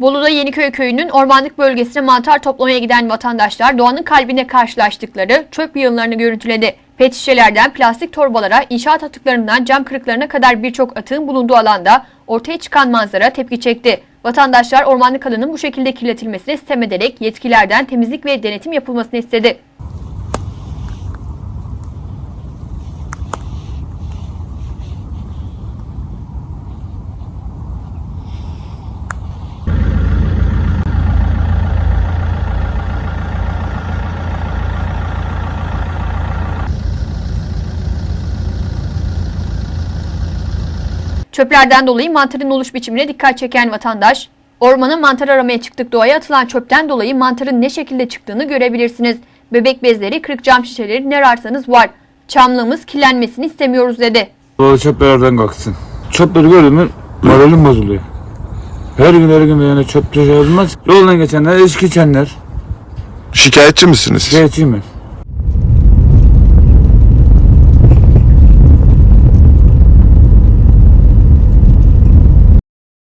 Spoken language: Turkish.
Bolu'da Yeniköy köyünün ormanlık bölgesine mantar toplamaya giden vatandaşlar doğanın kalbine karşılaştıkları çöp yığınlarını görüntüledi. Pet şişelerden plastik torbalara, inşaat atıklarından cam kırıklarına kadar birçok atığın bulunduğu alanda ortaya çıkan manzara tepki çekti. Vatandaşlar ormanlık alanın bu şekilde kirletilmesine sitem ederek yetkilerden temizlik ve denetim yapılmasını istedi. Çöplerden dolayı mantarın oluş biçimine dikkat çeken vatandaş, ormana mantar aramaya çıktık doğaya atılan çöpten dolayı mantarın ne şekilde çıktığını görebilirsiniz. Bebek bezleri, kırık cam şişeleri ne ararsanız var. Çamlığımız kirlenmesini istemiyoruz dedi. O çöplerden kalksın. Çöpleri gördün mü moralim bozuluyor. Her gün her gün yani çöp şey olmaz. Yoldan geçenler, içki içenler. Şikayetçi misiniz? Şikayetçiyim ben.